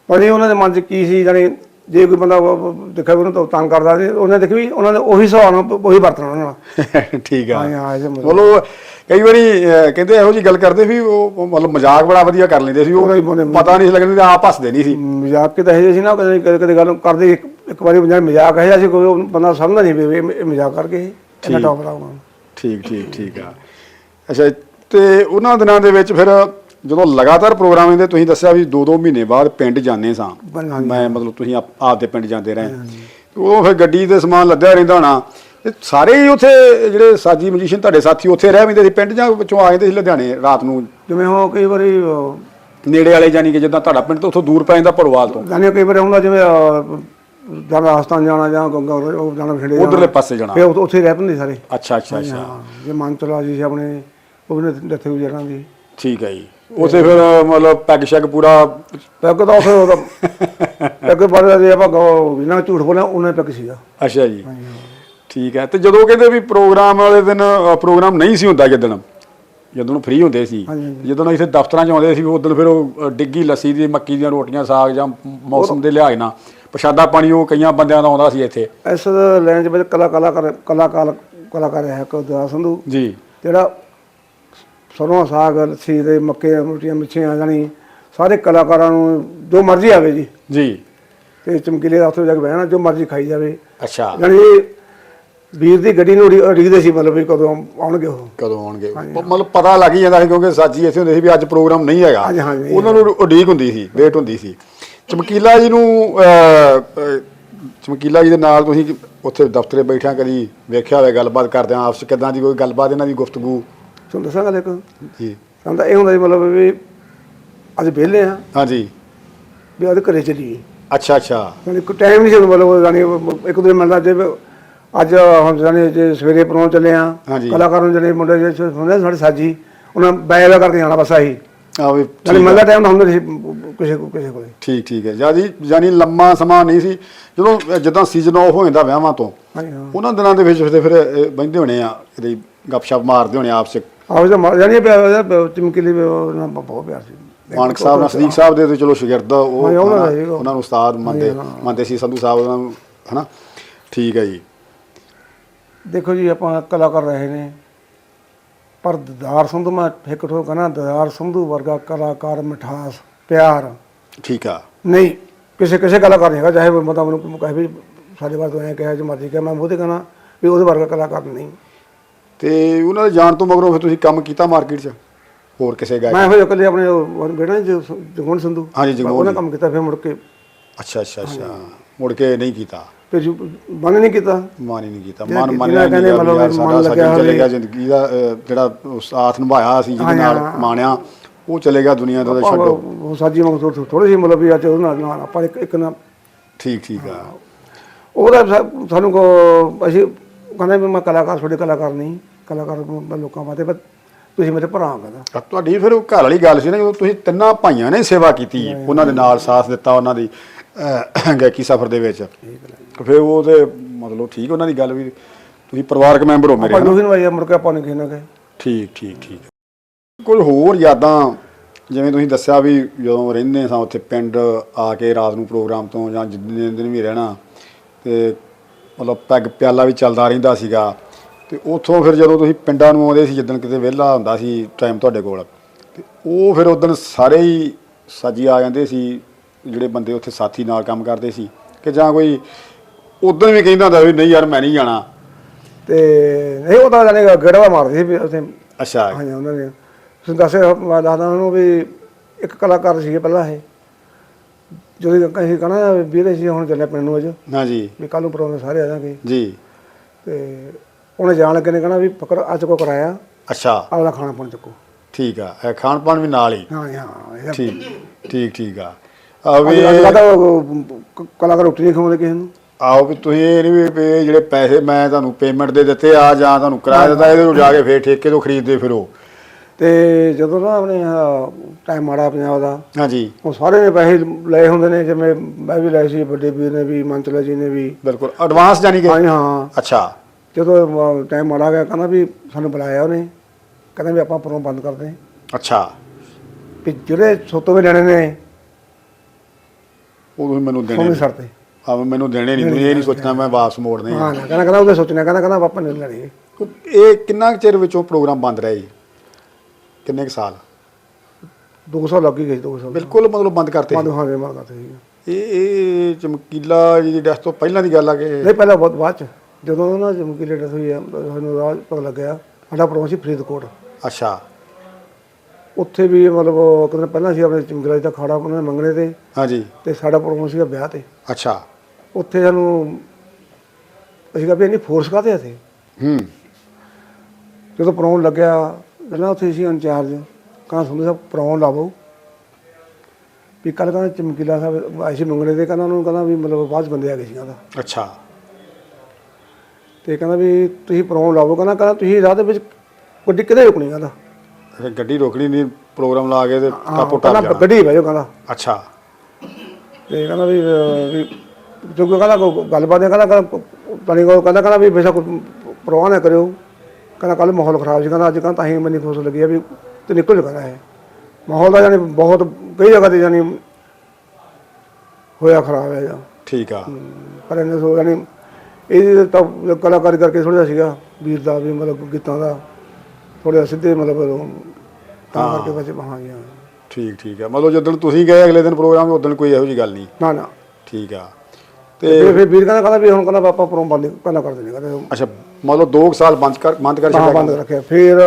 ਪਰ ਇਹ ਉਹਨਾਂ ਦੇ ਮਨ 'ਚ ਕੀ ਸੀ ਜਾਨੀ ਜੇ ਕੋਈ ਬੰਦਾ ਵੀ ਉਹਨੂੰ ਤਾਂ ਤੰਗ ਕਰਦਾ ਸੀ। ਉਹਨੇ ਦੇਖੀ ਵੀ ਉਹਨਾਂ ਨੇ ਉਹੀ ਸੁਭਾਅ ਨਾਲ ਉਹੀ ਵਰਤਣਾ ਉਹਨਾਂ ਨਾਲ। ਠੀਕ ਆ। ਹਾਂ ਹਾਂ ਮਤਲਬ ਕਈ ਵਾਰੀ ਕਹਿੰਦੇ ਇਹੋ ਜੀ ਗੱਲ ਕਰਦੇ ਵੀ ਉਹ ਮਤਲਬ ਮਜ਼ਾਕ ਬੜਾ ਵਧੀਆ ਕਰ ਲੈਂਦੇ ਸੀ। ਉਹ ਪਤਾ ਨਹੀਂ ਸੀ ਲੱਗਦਾ ਆਪ ਹੱਸਦੇ ਨਹੀਂ ਸੀ। ਮਜ਼ਾਕ ਕਿਤੇ ਇਹੋ ਸੀ ਨਾ ਕਦੇ ਕਦੇ ਗੱਲ ਕਰਦੇ ਇੱਕ ਵਾਰੀ ਪੰਜਾਹ ਮਜ਼ਾਕ ਹੈ ਸੀ ਕੋਈ ਬੰਦਾ ਸਮਝਦਾ ਨਹੀਂ ਵੀ ਇਹ ਮਜ਼ਾਕ ਕਰਕੇ ਇਹਨਾਂ ਟੌਪ ਦਾ ਹੋਣਾ ਠੀਕ ਠੀਕ ਠੀਕ ਆ। ਅੱਛਾ ਤੇ ਉਹਨਾਂ ਦਿਨਾਂ ਦੇ ਵਿੱਚ ਫਿਰ ਜਦੋਂ ਲਗਾਤਾਰ ਪ੍ਰੋਗਰਾਮ ਹੁੰਦੇ ਤੁਸੀਂ ਦੱਸਿਆ ਵੀ 2-2 ਮਹੀਨੇ ਬਾਅਦ ਪਿੰਡ ਜਾਂਦੇ ਸਾਂ। ਮੈਂ ਮਤਲਬ ਤੁਸੀਂ ਆਪ ਆਪਦੇ ਪਿੰਡ ਜਾਂਦੇ ਰਹੇ। ਉਹ ਫਿਰ ਗੱਡੀ ਤੇ ਸਮਾਨ ਲੱਦਿਆ ਰਹਿੰਦਾ ਹੋਣਾ। ਤੇ ਸਾਰੇ ਹੀ ਉੱਥੇ ਜਿਹੜੇ ਸਾਜੀ ਮਿਊਜ਼ੀਸ਼ੀਅਨ ਤੁਹਾਡੇ ਸਾਥੀ ਉੱਥੇ ਰਹਿ ਪੈਂਦੇ ਸੀ ਪਿੰਡ ਜਾਂ ਵਿੱਚੋਂ ਆ ਜਾਂਦੇ ਸੀ ਲੁਧਿਆਣੇ ਰਾਤ ਨੂੰ? ਜਿਵੇਂ ਉਹ ਕਈ ਵਾਰੀ ਨੇੜੇ ਵਾਲੇ ਜਾਨੀ ਕਿ ਜਿੱਦਾਂ ਤੁਹਾਡਾ ਪਿੰਡ ਤੋਂ ਉੱਥੋਂ ਦੂਰ ਪੈ ਜਾਂਦਾ ਭੜਵਾਲ ਤੋਂ। ਜਾਣੀ ਕਈ ਵਾਰੀ ਹੁੰਦਾ ਜਿਵੇਂ ਅਹ, ਜਾਂ ਰਾਜਸਥਾਨ ਜਾਣਾ ਜਾਂ ਗੰਗਾ ਉਹ ਜਾਣਾ ਜਾਣਾ। ਉਧਰਲੇ ਪਾਸੇ ਜਾਣਾ। ਫਿਰ ਉੱਥੇ- ਹੀ ਰਹਿ ਪੈਂਦੇ ਸਾਰੇ। ਅੱਛਾ ਅੱਛਾ ਅੱਛਾ। ਹਾਂ ਜੇ ਮਨ ਚਲਾ ਜੀ ਆਪਣੇ। ਉਹ ਵੀ ਦੱਥੇ ਗੁਜਰਾਂ ਦੀ ਠੀਕ ਹੈ ਜੀ। ਉੱਥੇ ਫਿਰ ਮਤਲਬ ਪੈਗ ਸ਼ੈਗ ਪੂਰਾ ਪੈਗ ਤਾਂ ਫਿਰ ਉਹਦਾ ਪੈਗ ਬਾਰੇ ਜੇ ਆਪਾਂ ਕਹੋ ਵੀ ਨਾ ਝੂਠ ਬੋਲਿਆ ਉਹਨੇ ਪੈਗ ਸੀਗਾ। ਅੱਛਾ ਜੀ। ਠੀਕ ਹੈ। ਤੇ ਜਦੋਂ ਕਹਿੰਦੇ ਵੀ ਪ੍ਰੋਗਰਾਮ ਵਾਲੇ ਦਿਨ ਪ੍ਰੋਗਰਾਮ ਨਹੀਂ ਸੀ ਹੁੰਦਾ ਜਦੋਂ ਜਦੋਂ ਫ੍ਰੀ ਹੁੰਦੇ ਸੀ। ਜਦੋਂ ਇੱਥੇ ਦਫ਼ਤਰਾਂ 'ਚ ਆਉਂਦੇ ਸੀ ਉਦੋਂ ਫਿਰ ਉਹ ਡਿੱਗੀ ਲੱਸੀ ਦੀ ਮੱਕੀ ਦੀਆਂ ਰੋਟੀਆਂ ਸਾਗ ਜਾਂ ਮੌਸਮ ਦੇ ਲਿਹਾਜ਼ ਨਾਲ। ਪ੍ਰਸ਼ਾਦਾ ਪਾਣੀ ਉਹ ਕਈਆਂ ਬੰਦਿਆਂ ਦਾ ਆਉਂਦਾ ਸੀ ਇੱਥੇ। ਇਸ ਲਾਈਨ 'ਚ ਵਿੱਚ ਕਲਾ ਕਲਾਕਾਰ ਕਲਾਕਾਰ ਹੈ ਦਾ ਸੰਧੂ। ਜੀ। ਜਿਹੜਾ ਸਰੋਂ ਸਾਗ ਲੱਸੀ ਦੇ ਮੱਕੇ ਰੋਟੀਆਂ ਮਿੱਠੀਆਂ ਜਾਣੀ ਸਾਰੇ ਕਲਾਕਾਰਾਂ ਨੂੰ ਜੋ ਮਰਜ਼ੀ ਆਵੇ ਜੀ। ਜੀ। ਤੇ ਚਮਕੀਲੇ ਦਾ ਉੱਥੇ ਜਾ ਕੇ ਬਹਿਣਾ ਜੋ ਮਰਜ਼ੀ ਖਾਈ ਜਾਵੇ। ਅੱਛਾ। ਜਾਣੀ ਵੀਰ ਦੀ ਗੱਡੀ ਨੂੰ ਉਡੀ- ਉਡੀਕਦੇ ਸੀ ਮਤਲਬ ਵੀ ਕਦੋਂ ਆਉਣਗੇ ਉਹ। ਕਦੋਂ ਆਉਣਗੇ? ਪ- ਮਤਲਬ ਪਤਾ ਲੱਗ ਹੀ ਜਾਂਦਾ ਸੀ ਕਿਉਂਕਿ ਸਾਜੀ ਇੱਥੇ ਹੁੰਦੇ ਸੀ ਵੀ ਅੱਜ ਪ੍ਰੋਗਰਾਮ ਨਹੀਂ ਹੈਗਾ। ਹਾਂਜੀ, ਹਾਂਜੀ। ਉਹਨਾਂ ਨੂੰ ਉਡੀਕ ਹੁੰਦੀ ਸੀ ਵੇਟ ਹੁੰਦੀ ਸੀ। ਚਮਕੀਲਾ ਜੀ ਨੂੰ ਅਹ, ਅਹ, ਚਮਕੀਲਾ ਜੀ ਦੇ ਨਾਲ ਤੁਸੀਂ ਉੱਥੇ ਦਫ਼ਤਰੇ ਬੈਠਿਆਂ ਕਦੀ ਵੇਖਿਆ ਹੋਵੇ ਗੱਲਬਾਤ ਕਰਦੇ ਆਪਸ ਕਿਦਾਂ ਦੀ ਕੋਈ ਗੱਲਬਾਤ ਇਹਨਾਂ ਦੀ ਗੁਫ਼ਤਗੂ? ਤੁਹਾਨੂੰ ਦੱਸਾਂ ਗੱਲ ਇੱਕ। ਜੀ। ਸਾਨੂੰ ਤਾਂ ਇਹ ਹੁੰਦਾ ਸੀ ਮਤਲਬ ਵੀ ਅੱਜ ਵਿਹਲੇ ਆ ਹਾਂਜੀ। ਵੀ ਅੱਜ ਘਰੇ ਚੱਲੀਏ। ਅੱਛਾ ਅੱਛਾ। ਯਾਨੀ ਕੋਈ ਟਾਈਮ ਨਹੀਂ ਸੀ ਮਤਲਬ ਯਾਨੀ ਇੱਕ ਦੂਜੇ ਮਿਲਦਾ ਜੇ ਅੱਜ ਹੁਣ ਜਾਨੀ ਜੇ ਸਵੇਰੇ ਪਰੋਂ ਚੱਲੇ ਆ। ਕਲਾਕਾਰ ਨੂੰ ਜਿਹੜੇ ਮੁੰਡੇ ਜਿਹੜੇ ਹੁੰਦੇ ਸਾਡੇ ਸਾਜੀ ਉਹਨਾਂ ਬੈਲਾ ਕਰਕੇ ਜਾਣਾ ਬਸ ਆਹੀ। ਆ ਵੀ ਠੀਕ ਮਿਲਦਾ ਟਾਈਮ ਹੁੰਦਾ ਸੀ ਕਿਸੇ ਕੋ ਕਿਸੇ ਕੋਲੇ। ਠੀਕ ਠੀਕ ਹੈ। ਜਾਨੀ ਜਾਨੀ ਲੰਮਾ ਸਮਾਂ ਨਹੀਂ ਸੀ। ਜਦੋਂ ਜਿੱਦਾਂ ਸੀਜ਼ਨ ਆਫ ਹੋ ਜਾਂਦਾ ਵਿਆਹਾਂ ਤੋਂ ਉਹਨਾਂ ਦਿਨਾਂ ਦੇ ਵਿੱਚ ਫਿਰ ਫਿਰ ਬਹਿੰਦੇ ਹੋਣੇ ਆ ਇਹਦੀ ਗੱਪਸ਼ਪ ਮਾਰਦੇ ਹੋਣੇ ਆਪਸ ਆਹ ਤਾਂ ਜਾਨੀ ਪਿਆ ਚਮਕੀਲੀ ਨਾਲ ਬਹੁਤ ਪਿਆਰ ਸੀ। ਮਾਨਕ ਸਾਹਿਬ ਨਾਲ ਸਦੀਕ ਸਾਹਿਬ ਦੇ ਤੇ ਚਲੋ ਸ਼ਾਗਿਰਦ ਉਹ ਹਾਂਜੀ, ਉਹਨਾਂ ਦਾ ਹਨਾ, ਸੀਗਾ। ਉਹਨਾਂ ਨੂੰ ਉਸਤਾਦ ਮੰਨਦੇ ਮੰਨਦੇ ਸੀ ਸੰਧੂ ਸਾਹਿਬ ਉਹਨਾਂ ਨੂੰ ਹਨਾ? ਠੀਕ ਹੈ ਜੀ। ਦੇਖੋ ਜੀ ਆਪਾਂ ਕਲਾਕਾਰ ਰਹੇ ਨੇ। ਪਰ ਦਦਾਰ ਸੰਧੂ ਮੈਂ ਇੱਕ ਠੋ ਕਹਣਾ ਦਦਾਰ ਸੰਧੂ ਵਰਗਾ ਕਲਾਕਾਰ ਮਿਠਾਸ ਪਿਆਰ ਠੀਕ ਆ। ਨਹੀਂ ਕਿਸੇ ਕਿਸੇ ਕਲਾਕਾਰ ਨਹੀਂ ਹੈਗਾ ਚਾਹੇ ਮੈਨੂੰ ਕਹੇ ਵੀ ਸਾਡੇ ਬਾਰੇ ਤੋਂ ਐਂ ਕਿਹਾ ਜੋ ਮਰਜ਼ੀ ਕਿਹਾ ਮੈਂ ਉਹਦੇ ਕਹਣਾ ਵੀ ਉਹਦੇ ਵਰਗਾ ਕਲਾਕਾਰ ਨਹੀਂ। ਤੇ ਉਹਨਾਂ ਦੇ ਜਾਣ ਤੋਂ ਮਗਰੋਂ ਫਿਰ ਤੁਸੀਂ ਕੰਮ ਕੀਤਾ ਮਾਰਕੀਟ 'ਚ? ਹੋਰ ਕਿਸੇ ਗਾਇਕ ਮੈਂ ਫਿਰ ਇਕੱਲੇ ਆਪਣੇ ਉਹ ਬੇਟਾ ਜੀ ਜਗਮੋਹਨ ਸੰਧੂ। ਹਾਂਜੀ, ਜਗਮੋਹਨ ਉਹਨੇ ਜੀ। ਕੰਮ ਕੀਤਾ ਫਿਰ ਮੁੜ ਕੇ ਅੱਛਾ ਅੱਛਾ ਅੱਛਾ। ਮੁੜ ਕੇ ਨਹੀਂ ਕੀਤਾ? ਫਿਰ ਬੰਦ ਨਹੀਂ ਕੀਤਾ। ਮਨ ਹੀ ਨਹੀਂ ਕੀਤਾ। ਜਿਹੜਾ ਮਨ ਕਿ- ਮੰਨਿਆ ਜਿਹੜਾ ਨਹੀਂ ਗਿਆ ਕਹਿੰਦੇ ਵੀ ਸਾਡਾ ਮਨ ਲੱਗਿਆ ਚਲੇ ਗਿਆ ਹੋਵੇ। ਜ਼ਿੰਦਗੀ ਜ਼ਿੰਦਗੀ ਦਾ ਅਹ, ਜਿਹੜਾ ਉਹ ਸਾਥ ਨਿਭਾਇਆ ਸੀ ਜਿਹਦੇ ਹਾਂ, ਨਾਲ ਹਾਂ। ਮਾਣਿਆ ਉਹ ਚਲੇ ਗਿਆ ਦੁਨੀਆ ਤੋਂ ਛੱਡੋ। ਉਹ ਸਾਜੀ ਵਾਂਗ ਥੋੜੀ ਥੋੜੀ ਜਿਹੀ ਮਤਲਬ ਵੀ ਅੱਜ ਉਹਦੇ ਨਾਲ ਨਾਲ ਆਪਾਂ ਇੱਕ ਇੱਕ ਨਾ ਠੀਕ ਠੀਕ ਆ। ਉਹਦਾ ਸਾ- ਸਾਨੂੰ ਕੋ ਅਸੀਂ ਕਹਿੰਦੇ ਵੀ ਮੈਂ ਕਲਾਕਾਰ ਤੁਹਾਡੇ ਕਲਾਕਾਰ ਨਹੀਂ। ਕਲਾਕਾਰ ਮੈਂ ਲੋਕਾਂ ਵਾਸਤੇ ਪਰ ਤੁਸੀਂ ਮੇਰੇ ਭਰਾ ਕਹਿੰਦਾ ਤਾਂ ਤੁਹਾਡੀ ਫਿਰ ਉਹ ਘਰ ਵਾਲੀ ਗੱਲ ਸੀ ਨਾ ਜਦੋਂ ਤੁਸੀਂ ਤਿੰਨਾਂ ਭਾਈਆਂ ਨੇ ਸੇਵਾ ਕੀਤੀ ਉਹਨਾਂ ਦੇ ਨਾਲ ਸਾਥ ਦਿੱਤਾ ਉਹਨਾਂ ਦੀ ਅਹ, ਗਾਇਕੀ ਸਫਰ ਦੇ ਵਿੱਚ। ਫਿਰ ਉਹ ਤੇ ਮਤਲਬ ਠੀਕ ਉਹਨਾਂ ਦੀ ਗੱਲ ਵੀ ਤੁਸੀਂ ਪਰਿਵਾਰਕ ਮੈਂਬਰ ਹੋ ਮੇਰੇ ਆਪਾਂ ਹਨਾ? ਨੂੰ ਨਵਾਈਆ ਮੁੜ ਕੇ ਆਪਾਂ ਨੇ ਕਿਸੇ ਨਾ ਕਹੇ ਠੀਕ ਠੀਕ ਠੀਕ। ਕੋਈ ਹੋਰ ਯਾਦਾਂ ਜਿਵੇਂ ਤੁਸੀਂ ਦੱਸਿਆ ਵੀ ਜਦੋਂ ਰਹਿੰਦੇ ਸਾਂ ਉੱਥੇ ਪਿੰਡ ਆ ਕੇ ਰਾਤ ਨੂੰ ਪ੍ਰੋਗਰਾਮ ਤੋਂ ਜਾਂ ਜਿੰਨੇ ਦਿਨ ਵੀ ਰਹਿਣਾ ਤੇ ਮਤਲਬ ਪੈਗ ਪਿਆਲਾ ਵੀ ਚੱਲਦਾ ਰਹਿੰਦਾ ਸੀਗਾ। ਤੇ ਉੱਥੋਂ ਫਿਰ ਜਦੋਂ ਤੁਸੀਂ ਪਿੰਡਾਂ ਨੂੰ ਆਉਂਦੇ ਸੀ ਜਿੱਦਣ ਕਿਤੇ ਵਿਹਲਾ ਹੁੰਦਾ ਸੀ ਟਾਈਮ ਤੁਹਾਡੇ ਕੋਲ ਤੇ ਉਹ ਫਿਰ ਉਦੋਂ ਸਾਰੇ ਹੀ ਸਾਜੀ ਆ ਜਾਂਦੇ ਸੀ ਜਿਹੜੇ ਬੰਦੇ ਉੱਥੇ ਸਾਥੀ ਨਾਲ ਕੰਮ ਕਰਦੇ ਸੀ ਕਿ ਜਾਂ ਕੋਈ ਉਦੋਂ ਵੀ ਕਹਿੰਦਾ ਹੁੰਦਾ ਵੀ ਨਹੀਂ ਯਾਰ ਮੈਂ ਨਹੀਂ ਜਾਣਾ। ਤੇ ਨਹੀਂ ਉਹ ਤਾਂ ਜਾਨੇ ਗੇੜਾ ਮਾਰਦੇ ਸੀ ਵੀ ਉੱਥੇ। ਅੱਛਾ। ਹਾਂਜੀ ਉਹਨਾਂ ਨੇ ਤੁਸੀਂ ਦੱਸਿਆ ਮੈਂ ਦੱਸਦਾ ਉਹਨੂੰ ਵੀ ਇੱਕ ਕਲਾਕਾਰ ਸੀਗੇ ਪਹਿਲਾਂ ਇਹ। ਜਦੋਂ ਕਹੀ ਕਹਣਾ ਵੀਰੇ ਸੀ ਹੁਣ ਚੱਲਿਆ ਪਿੰਡ ਨੂੰ ਅੱਜ। ਹਾਂਜੀ। ਵੀ ਕੱਲ ਨੂੰ ਪ੍ਰੋਗਰਾਮ ਸਾਰੇ ਆ ਜਾਣਗੇ ਜੀ। ਤੇ ਉਹਨੇ ਜਾਣ ਲੱਗੇ ਨੇ ਕਹਣਾ ਵੀ ਫਕਰ ਅੱਜ ਕੋ ਕਰਾਇਆ। ਅੱਛਾ। ਆਪਦਾ ਖਾਣਾ ਪਾਣ ਚੱਕੋ। ਠੀਕ ਆ ਇਹ ਖਾਣ ਪਾਣ ਵੀ ਨਾਲ ਹੀ? ਹਾਂ ਜੀ, ਹਾਂ ਠੀਕ ਠੀਕ ਠੀਕ ਆ। ਆ ਵੀ ਅੱਜ ਕੱਲ੍ਹ ਤਾਂ ਉਹ ਕਲਾਕਾਰ ਰੋਟੀ ਨਹੀਂ ਖਵਾਉਂਦੇ ਕਿਸੇ ਨੂੰ। ਆਓ ਵੀ ਤੁਸੀਂ ਇਹ ਨਹੀਂ ਵੀ ਇਹ ਜਿਹੜੇ ਪੈਸੇ ਮੈਂ ਤੁਹਾਨੂੰ ਪੇਮੈਂਟ ਦੇ ਦਿੱਤੇ ਆ ਜਾਂ ਤੁਹਾਨੂੰ ਕਿਰਾਇਆ ਦਿੱਤਾ ਇਹਦੇ ਨੂੰ ਜਾ ਕੇ ਫੇਰ ਠੇਕੇ ਤੋਂ ਖਰੀਦਦੇ ਫਿਰੋ। ਤੇ ਜਦੋਂ ਨਾ ਆਪਣੇ ਟਾਈਮ ਮਾੜਾ ਪੰਜਾਬ ਦਾ ਹਾਂਜੀ। ਉਹ ਸਾਰੇ ਨੇ ਪੈਸੇ ਲਏ ਹੁੰਦੇ ਨੇ ਜਿਵੇਂ ਮੈਂ ਵੀ ਲਏ ਸੀ ਵੱਡੇ ਵੀਰ ਨੇ ਵੀ ਮੰਚਲਾ ਜੀ ਨੇ ਵੀ। ਬਿਲਕੁਲ ਐਡਵਾਂਸ ਜਾਨੀ ਕਿ? ਹਾਂ ਜੀ, ਹਾਂ। ਅੱਛਾ। ਜਦੋਂ ਟਾਈਮ ਮਾੜਾ ਗਿਆ ਕਹਿੰਦਾ ਵੀ ਸਾਨੂੰ ਬੁਲਾਇਆ ਉਹਨੇ। ਕਹਿੰਦਾ ਵੀ ਆਪਾਂ ਪਰੋਂ ਬੰਦ ਕਰਦੇ ਹਾਂ। ਅੱਛਾ। ਵੀ ਜਿਹੜੇ ਸੋਤੋਂ ਵੀ ਲੈਣੇ ਨੇ ਉਹ ਤੁਸੀਂ ਮੈਨੂੰ ਦੇਣੇ ਸੋਨੇ ਨੀ। ਸਰ ਤੇ ਆ ਮੈਨੂੰ ਦੇਣੇ ਨਹੀਂ। ਤੁਸੀਂ ਇਹ ਨਹੀਂ ਸੋਚਣਾ ਮੈਂ ਵਾਪਸ ਮੋੜਨੇ ਹਾਂ ਨਾ ਕਹਿੰਦਾ ਕਹਿੰਦਾ ਉਹਦੇ ਸੋਚਣਾ ਕਹਿੰਦਾ ਕਹਿੰਦਾ ਆਪਾਂ ਨਹੀਂ ਲੈਣੇ। ਇਹ ਕਿੰਨਾ ਚਿਰ ਵਿੱਚੋਂ ਪ੍ਰੋਗਰਾਮ ਬੰਦ ਰਿਹਾ ਜੀ? ਕਿੰਨੇ ਕੁ ਸਾਲ? 200 ਲੱਗ ਹੀ ਗਏ 200 ਬਿਲਕੁਲ ਮਤਲਬ ਬੰਦ ਕਰਤੇ ਬੰਦ ਹਾਂ ਦੇ ਮਾਰ ਕਰਤੇ ਇਹ ਇਹ ਚਮਕੀਲਾ ਜੀ ਦੀ ਡੈਥ ਤੋਂ ਪਹਿਲਾਂ ਦੀ ਗੱਲ ਆ ਕਿ ਨਹੀਂ ਪਹਿਲਾਂ ਬਹੁਤ ਬਾਅਦ ਚ। ਜਦੋਂ ਨਾ ਜਮਕੀ ਲੇਟਰ ਹੋਈ ਆ ਸਾਨੂੰ ਰਾਜ ਪਤਾ ਲੱਗਿਆ ਸਾਡਾ ਪ੍ਰੋਗਰਾਮ ਸੀ ਫਰੀਦਕੋਟ। ਅੱਛਾ। ਉੱਥੇ ਵੀ ਮਤਲਬ ਉਹ ਪਹਿਲਾਂ ਸੀ ਆਪਣੇ ਚਮਕੀਲਾ ਜੀ ਦਾ ਖਾੜਾ ਉਹਨਾਂ ਨੇ ਮੰਗਣੇ ਤੇ ਹਾਂਜੀ। ਤੇ ਸਾਡਾ ਪ੍ਰੋਗਰਾਮ ਸੀਗਾ ਵਿਆਹ ਤੇ। ਅੱਛਾ। ਉੱਥੇ ਸਾਨੂੰ ਅਸੀਂ ਕਿਹਾ ਵੀ ਇੰਨੀ ਫੋਰਸ ਆ ਇੱਥੇ? ਹੂੰ। ਜਦੋਂ ਪ੍ਰੋਗਰਾਮ ਲੱਗਿਆ ਪਹਿਲਾਂ ਉੱਥੇ ਸੀ ਇੰਚਾਰਜ ਕਹਿੰਦਾ ਸੁਣੋ ਸਾਹਿਬ ਪ੍ਰੋਗਰਾਮ ਲਾਵੋ। ਵੀ ਕੱਲ ਕਹਿੰਦਾ ਚਮਕੀਲਾ ਸਾਹਿਬ ਆਏ ਸੀ ਮੰਗਣੇ ਤੇ ਕਹਿੰਦਾ ਉਹਨੂੰ ਕਹਿੰਦਾ ਵੀ ਮਤਲਬ ਬਾਅਦ 'ਚ ਬੰਦੇ ਆ ਗਏ ਸੀ ਕਹਿੰਦਾ। ਅੱਛਾ। ਤੇ ਕਹਿੰਦਾ ਵੀ ਤੁਸੀਂ ਪ੍ਰੋਗਰਾਮ ਲਾਵੋ ਕਹਿੰਦਾ ਕਹਿੰਦਾ ਤੁਸੀਂ ਰਾਹ ਦੇ ਵਿੱਚ ਗੱਡੀ ਕਿਤੇ ਰੁਕਣੀ ਕਹਿੰਦਾ। ਇਹ ਗੱਡੀ ਰੋਕਣੀ ਨਹੀਂ ਪ੍ਰੋਗਰਾਮ ਲਾ ਕੇ ਤੇ ਹਾਂ, ਟਾਪੋ ਕਹਿੰਦਾ ਜਾਣਾ ਗੱਡੀ ਬਹਿ ਜਾਓ ਕਹਿੰਦਾ। ਅੱਛਾ। ਤੇ ਕਹਿੰਦਾ ਵੀ ਅਹ, ਵੀ ਜੋ ਕੋਈ ਕਹਿੰਦਾ ਕੋਈ ਗੱਲਬਾਤ ਹੈ ਕਹਿੰਦਾ ਕਹਿੰਦਾ ਤਣੀ ਕੋ ਕਹਿੰਦਾ ਕਹਿੰਦਾ ਵੀ ਬੇਸ਼ੱਕ ਪ੍ਰਵਾਹ ਨਾ ਕਰਿਓ। ਕਹਿੰਦਾ ਕੱਲ ਮਾਹੌਲ ਖਰਾਬ ਸੀ ਕਹਿੰਦਾ ਅੱਜ ਕਹਿੰਦਾ ਤਾਂ ਹੀ ਮੈਨੂੰ ਖੁਸ਼ ਲੱਗੀ ਆ ਵੀ ਤੇ ਨਿਕਲ ਜਾ ਕਹਿੰਦਾ ਹੈ ਮਾਹੌਲ ਦਾ ਜਾਨੀ ਬਹੁਤ ਕਈ ਜਗ੍ਹਾ ਤੇ ਜਾਨੀ ਹੋਇਆ ਖਰਾਬ ਹੈ ਜਾਂ। ਠੀਕ ਆ। ਪਰ ਇਹਨੇ ਸੋ ਜਾਨੀ ਇਹ ਤਾਂ ਕਲਾਕਾਰੀ ਕਰਕੇ ਥੋੜਾ ਜਿਹਾ ਸੀਗਾ ਵੀਰ ਦਾ ਵੀ ਮਤਲਬ ਗੀਤਾਂ ਦਾ ਥੋੜਾ ਸਿੱਧੇ ਮਤਲਬ ਤਾਂ ਕਰਕੇ ਬਸ ਹਾਂ ਜੀ ਹਾਂ। ਠੀਕ ਠੀਕ ਆ। ਮਤਲਬ ਜਦੋਂ ਤੁਸੀਂ ਗਏ ਅਗਲੇ ਦਿਨ ਪ੍ਰੋਗਰਾਮ ਉਦੋਂ ਕੋਈ ਇਹੋ ਜੀ ਗੱਲ ਨਹੀਂ? ਨਾ ਨਾ। ਠੀਕ ਆ। ਤੇ ਫਿਰ ਵੀਰ ਕਹਿੰਦਾ ਕਹਿੰਦਾ ਵੀ ਹੁਣ ਕਹਿੰਦਾ ਆਪਾਂ ਪਰੋਂ ਬੰਦ ਕਹਿੰਦਾ ਕਰ ਦਿੰਦੇ ਕਹਿੰਦਾ ਅੱਛਾ ਮਤਲਬ 2 ਸਾਲ ਬੰਦ ਕਰ ਬੰਦ ਕਰ ਛੱਡਿਆ ਬੰਦ ਰੱਖਿਆ। ਫਿਰ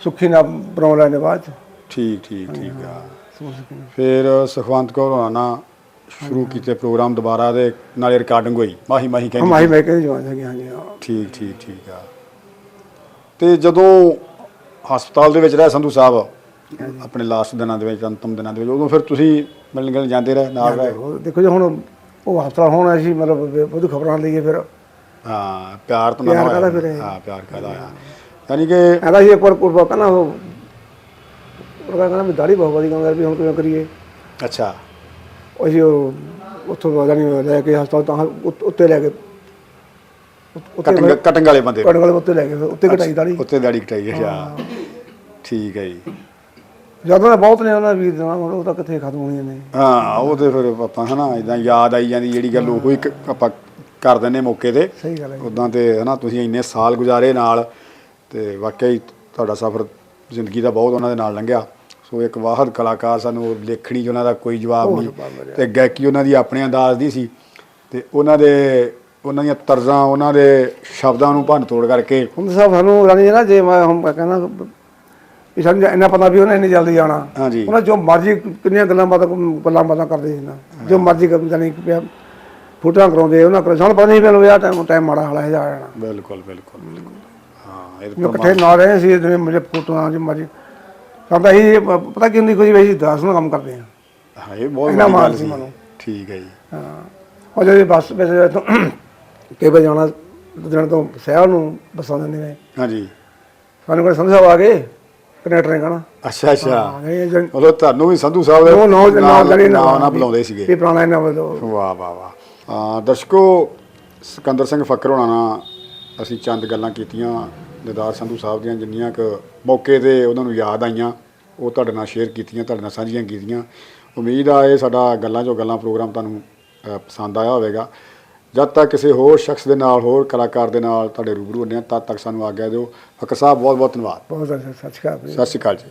ਸੁੱਖੀ ਨਾਲ ਪਰੋਂ ਲੈਣੇ ਬਾਅਦ ਠੀਕ ਠੀਕ ਠੀਕ ਆ। ਫਿਰ ਸੁਖਵੰਤ ਕੌਰ ਹੋਣਾ ਸ਼ੁਰੂ ਕੀਤੇ ਪ੍ਰੋਗਰਾਮ ਦੁਬਾਰਾ ਦੇ ਨਾਲੇ ਰਿਕਾਰਡਿੰਗ ਹੋਈ। ਮਾਹੀ ਮਾਹੀ ਕਹਿੰਦੀ ਹਮਾਈ ਮੈਂ ਕਹਿੰਦੀ ਜਵਾਨ ਹੈਗੀ ਹਾਂਜੀ ਹਾਂ। ਠੀਕ ਠੀਕ ਠੀਕ ਆ। ਤੇ ਜਦੋਂ ਹਸਪਤਾਲ ਦੇ ਵਿੱਚ ਰਹੇ ਸੰਧੂ ਸਾਹਿਬ ਆਪਣੇ ਲਾਸਟ ਦਿਨਾਂ ਦੇ ਵਿੱਚ ਅੰਤਮ ਦਿਨਾਂ ਦੇ ਵਿੱਚ ਉਦੋਂ ਫਿਰ ਤੁਸੀਂ ਮਿਲਣ ਗਿਲਣ ਜਾਂਦੇ ਰਹੇ ਨਾਲ ਰਹੇ? ਉਹ ਦੇਖੋ ਜੀ ਹੁਣ ਉਹ ਹਸਪਤਾਲ ਹੋਣਾ ਸੀ ਮਤਲਬ ਬਹੁਤ ਖਬਰਾਂ ਲਈਏ ਫਿਰ। ਹਾਂ ਪਿਆਰ ਤਾਂ ਪਿਆਰ ਨਾਲ ਕਾਹਦਾ ਹੋਇਆ। ਫਿਰ ਇਹ? ਹਾਂ ਪਿਆਰ ਕਾਹਦਾ ਆ ਯਾਨੀ ਕਿ ਕਹਿੰਦਾ ਸੀ ਇੱਕ ਵਾਰ ਕੁਰਬਾ ਕਹਿੰਦਾ ਉਹ ਉਹ ਕਹਿੰਦਾ ਵੀ ਦਾੜੀ ਬਹੁਤ ਵਧੀਆ ਕਹਿੰਦਾ ਵੀ ਹੁਣ ਕਿਵੇਂ ਕਰੀਏ। ਅੱਛਾ। ਅਸੀਂ ਉਹ ਉੱਥੋਂ ਜਾਨੀ ਲੈ ਕੇ ਹਸਪਤਾਲ ਤਾਂ ਉੱਤ- ਉੱਤੇ ਲੈ ਕੇ ਕਟਿੰਗ ਕਟਿੰਗ ਵਾਲੇ ਬੰਦੇ। ਕਟਣ ਵਾਲੇ ਉੱਤੇ ਲੈ ਕੇ ਉੱਤੇ ਕਟਾਈ ਦਾੜੀ। ਉੱਤੇ ਦਾੜੀ ਕਟਾਈ ਅੱਛਾ। ਠੀਕ ਹੈ ਜੀ। ਜਦੋਂ ਤਾਂ ਬਹੁਤ ਨੇ ਉਹਨਾਂ ਵੀਰ ਦੇਣਾ ਉਹ ਤਾਂ ਕਿੱਥੇ ਖਤਮ ਹੋਣੀਆਂ ਨੇ। ਹਾਂ ਉਹ ਤੇ ਫਿਰ ਆਪਾਂ ਹਨਾ ਇਦਾਂ ਯਾਦ ਆਈ ਜਾਂਦੀ ਜਿਹੜੀ ਗੱਲ ਉਹ ਇੱਕ ਆਪਾਂ ਕਰ ਦਿੰਨੇ ਮੌਕੇ ਤੇ। ਸਹੀ ਗੱਲ ਹੈ ਜੀ। ਉਦਾਂ ਤੇ ਹਨਾ ਤੁਸੀਂ ਇੰਨੇ ਸਾਲ ਗੁਜ਼ਾਰੇ ਨਾਲ ਤੇ ਵਾਕਈ ਤੁਹਾਡਾ ਸਫ਼ਰ ਜ਼ਿੰਦਗੀ ਦਾ ਬਹੁਤ ਉਹਨਾਂ ਦੇ ਨਾਲ ਲੰਘਿਆ। ਸੋ ਇੱਕ ਵਾਹਦ ਕਲਾਕਾਰ ਸਾਨੂੰ ਉਹ ਲੇਖਣੀ 'ਚ ਉਹਨਾਂ ਦਾ ਕੋਈ ਜਵਾਬ ਨਹੀਂ। ਤੇ ਗਾਇਕੀ ਉਹਨਾਂ ਦੀ ਆਪਣੇ ਅੰਦਾਜ਼ ਦੀ ਸੀ। ਤੇ ਉਹਨਾਂ ਦੇ ਉਹਨਾਂ ਦੀਆਂ ਤਰਜ਼ਾਂ ਉਹਨਾਂ ਦੇ ਸ਼ਬਦਾਂ ਨੂੰ ਭੰਨ ਤੋੜ ਕਰਕੇ ਹੁਣ ਸਾਹਿਬ ਸਾਨੂੰ ਰਾਣੀ ਨਾ ਜੇ ਮੈਂ ਹੁਣ ਮੈਂ ਕਹਿੰਦਾ ਵੀ ਸਾਨੂੰ ਇੰਨਾ ਪਤਾ ਵੀ ਉਹਨੇ ਇੰਨੀ ਜਲਦੀ ਹਾਂਜੀ। ਉਹਨਾਂ ਜੋ ਮਰਜ਼ੀ ਕਿੰਨੀਆਂ ਗੱਲਾਂ ਬਾਤਾਂ ਗੱਲਾਂ ਬਾਤਾਂ ਕਰਦੇ ਸੀ ਨਾ। ਜੋ ਮਰਜ਼ੀ ਕਰ ਜਾਨੀ ਕਿ ਪਿਆ ਫੋਟੋਆਂ ਕਰਾਉਂਦੇ ਉਹਨਾਂ ਕਰ ਸਾਨੂੰ ਪਤਾ ਨਹੀਂ ਮੈਨੂੰ ਯਾਰ ਟਾਈਮ ਟਾਈਮ ਮਾੜਾ ਹਾਲਾ ਜਾ ਜਾਣਾ। ਬਿਲਕੁਲ ਬਿਲਕੁਲ ਬਿਲਕੁਲ। ਹਾਂ ਇਹ ਇਕੱਠੇ ਨਾ ਰਹੇ ਸੀ ਜਿਵੇਂ ਮੇਰੇ ਫੋਟੋਆਂ ਜੋ ਮਰਜ਼ੀ ਸਾਨੂੰ ਤਾਂ ਇਹ ਪਤਾ ਕੀ ਹੁੰਦੀ ਕੋਈ ਅਸੀਂ ਦਸ ਨੂੰ ਕੰਮ ਕਰਦੇ ਹਾਂ। ਹਾਂ ਇਹ ਬਹੁਤ ਇੰਨਾ ਮਾਣ ਸੀ ਮੈਨੂੰ। ਠੀਕ ਹੈ ਜੀ। ਹਾਂ। ਉਹ ਜਦੋਂ ਬੱਸ ਵਿੱਚ ਤੋਂ ਕਈ ਵਾਰ ਜਾਣਾ ਲੁਧਿਆਣੇ ਤੋਂ ਸ਼ਹਿਰ ਨੂੰ ਬੱਸਾਂ ਦਿੰਦੇ ਨੇ। ਹਾਂਜੀ। ਸਾਨੂੰ ਕੋਲ ਸੰਧੂ ਸਾਹਿਬ ਆ ਗਏ ਕਨੈਕਟਰ ਨੇ ਕਹਣਾ। ਅੱਛਾ ਅੱਛਾ। ਮਤਲਬ ਤੁਹਾਨੂੰ ਵੀ ਸੰਧੂ ਸਾਹਿਬ ਦੇ ਉਹ ਨੌ ਨੌ ਬੁਲਾਉਂਦੇ ਸੀਗੇ। ਇਹ ਪੁਰਾਣਾ ਇਹਨਾਂ ਵੱਲੋਂ। ਵਾਹ ਵਾਹ ਵਾਹ। ਹਾਂ ਦਰਸ਼ਕੋ ਸਿਕੰਦਰ ਸਿੰਘ ਫੱਕਰ ਹੋਣਾ ਨਾਲ ਅਸੀਂ ਚੰਦ ਗੱਲਾਂ ਕੀਤੀਆਂ। ਦਿਦਾਰ ਸੰਧੂ ਸਾਹਿਬ ਦੀਆਂ ਜਿੰਨੀਆਂ ਕੁ ਮੌਕੇ ਤੇ ਉਹਨਾਂ ਨੂੰ ਯਾਦ ਆਈਆਂ ਉਹ ਤੁਹਾਡੇ ਨਾਲ ਸ਼ੇਅਰ ਕੀਤੀਆਂ ਤੁਹਾਡੇ ਨਾਲ ਸਾਂਝੀਆਂ ਕੀਤੀਆਂ। ਉਮੀਦ ਆ ਇਹ ਸਾਡਾ ਗੱਲਾਂ ਜੋ ਗੱਲਾਂ ਪ੍ਰੋਗਰਾਮ ਤੁਹਾਨੂੰ ਪਸੰਦ ਆਇਆ ਹੋਵੇਗਾ। ਜਦ ਤੱਕ ਕਿਸੇ ਹੋਰ ਸ਼ਖਸ ਦੇ ਨਾਲ ਹੋਰ ਕਲਾਕਾਰ ਦੇ ਨਾਲ ਤੁਹਾਡੇ ਰੂਬਰੂ ਹੁੰਦੇ ਹਾਂ ਤਦ ਤੱਕ ਸਾਨੂੰ ਆਗਿਆ ਦਿਓ। ਫੱਕਰ ਸਾਹਿਬ ਬਹੁਤ ਬਹੁਤ ਧੰਨਵਾਦ। ਬਹੁਤ ਸਤਿ ਸ਼੍ਰੀ ਅਕਾਲ ਸਤਿ ਸ਼੍ਰੀ ਅਕਾਲ ਜੀ।